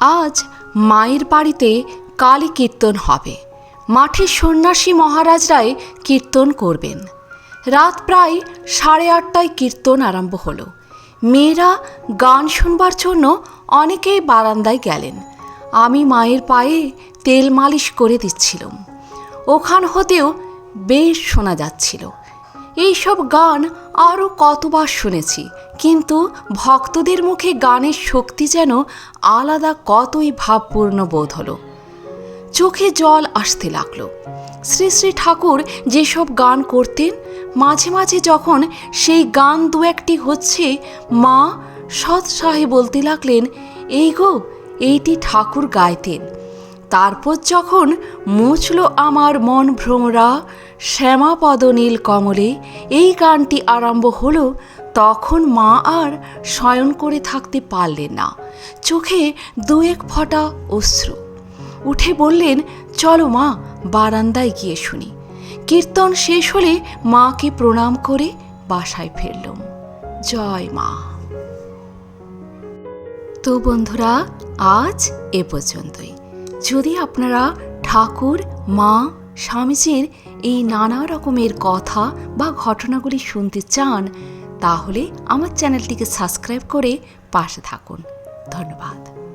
আজ মায়ের বাড়িতে কালী কীর্তন হবে। মাঠে সন্ন্যাসী মহারাজরাই কীর্তন করবেন। রাত প্রায় সাড়ে আটটায় কীর্তন আরম্ভ হলো। মেয়েরা গান শুনবার জন্য অনেকেই বারান্দায় গেলেন। আমি মায়ের পায়ে তেল মালিশ করে দিচ্ছিলাম। ওখান হতেও বেশ শোনা যাচ্ছিল। এইসব গান আরও কতবার শুনেছি, কিন্তু ভক্তদের মুখে গানের শক্তি যেন আলাদা কতই ভাবপূর্ণ বোধ হলো। চোখে জল আসতে লাগল। শ্রী শ্রী ঠাকুর যেসব গান করতেন, মাঝে মাঝে যখন সেই গান দু একটি হচ্ছে, মা সৎসাহে বলতে লাগলেন, এই গো, এইটি ঠাকুর গাইতেন। তারপর যখন মুছল আমার মন ভ্রমরা শ্যামাপদ নীল কমলে এই গানটি আরম্ভ হলো, তখন মা আর শয়ন করে থাকতে পারলেন না। চোখে দু এক ফোঁটা অশ্রু। উঠে বললেন, চলো মা, বারান্দায় গিয়ে শুনি। কীর্তন শেষ হলে মাকে প্রণাম করে বাসায় ফিরলুম। জয় মা। তো বন্ধুরা, আজ এ পর্যন্তই। যদি আপনারা ঠাকুর, মা, স্বামীজির এই নানা রকমের কথা বা ঘটনাগুলি শুনতে চান, তাহলে আমার চ্যানেলটিকে সাবস্ক্রাইব করে পাশে থাকুন। ধন্যবাদ।